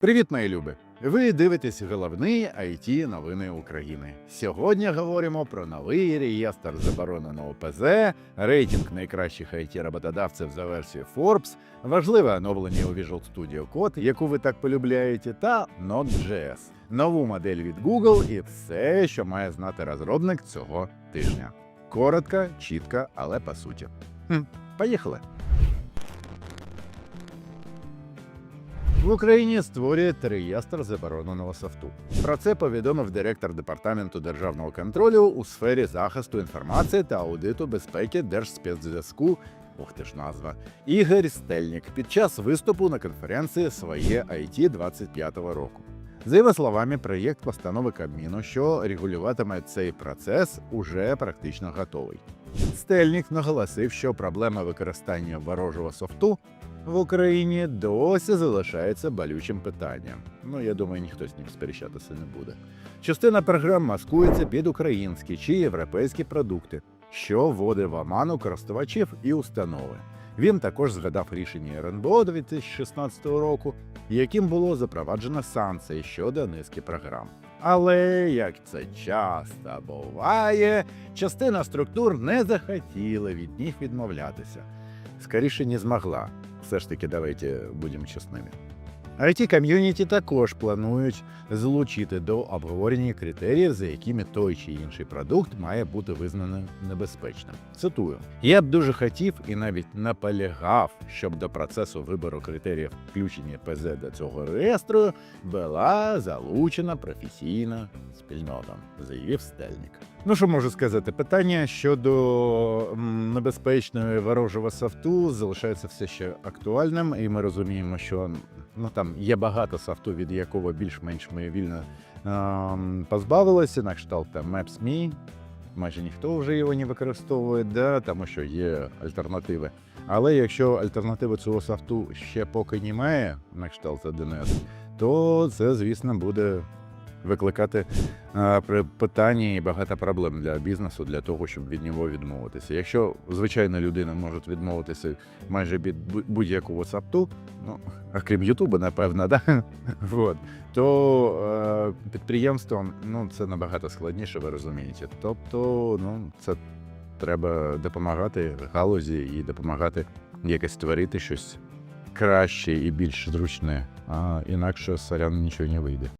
Привіт, мої любі! Ви дивитесь головні it новини України. Сьогодні говоримо про новий реєстр забороненого ПЗ, рейтинг найкращих it роботодавців за версією Forbes, важливе оновлення у Visual Studio Code, яку ви так полюбляєте, та Node.js, нову модель від Google і все, що має знати розробник цього тижня. Коротко, чітко, але по суті. Хм, поїхали! В Україні створюють реєстр забороненого софту. Про це повідомив директор департаменту державного контролю у сфері захисту інформації та аудиту безпеки Держспецзв'язку. Ух ти ж назва Ігор Стельник під час виступу на конференції своє IT 25-го року. За його словами, проєкт постанови Кабміну, що регулюватиме цей процес, уже практично готовий. Стельник наголосив, що проблема використання ворожого софту в Україні досі залишається болючим питанням. Ну, я думаю, ніхто з ним сперечатися не буде. Частина програм маскується під українські чи європейські продукти, що вводить в оману користувачів і установи. Він також згадав рішення РНБО 2016 року, яким було запроваджено санкції щодо низки програм. Але як це часто буває, частина структур не захотіла від них відмовлятися. Скоріше не змогла. Все ж таки, давайте будем чесними. It ком'юніті також планують залучити до обговорення критеріїв, за якими той чи інший продукт має бути визнаний небезпечним. Цитую: я б дуже хотів і навіть наполягав, щоб до процесу вибору критеріїв включення ПЗ до цього реєстру була залучена професійна спільнота, заявив Стельник. Ну що можу сказати? Питання щодо небезпечної ворожого софту залишається все ще актуальним, і ми розуміємо, що ну там є багато софту, від якого більш-менш ми вільно ем, позбавилися, на кшталт Maps.me, майже ніхто вже його не використовує, да, тому що є альтернативи. Але якщо альтернативи цього софту ще поки немає, на кшталт 1С, то це, звісно, буде викликати е, при- питання і багато проблем для бізнесу для того, щоб від нього відмовитися. Якщо звичайна людина може відмовитися майже від будь-якого софту, ну а крім Ютуба, напевно, да? вот, то е, підприємством ну, це набагато складніше, ви розумієте. Тобто, ну, це треба допомагати галузі і допомагати якось створити щось краще і більш зручне, а інакше сорян нічого не вийде.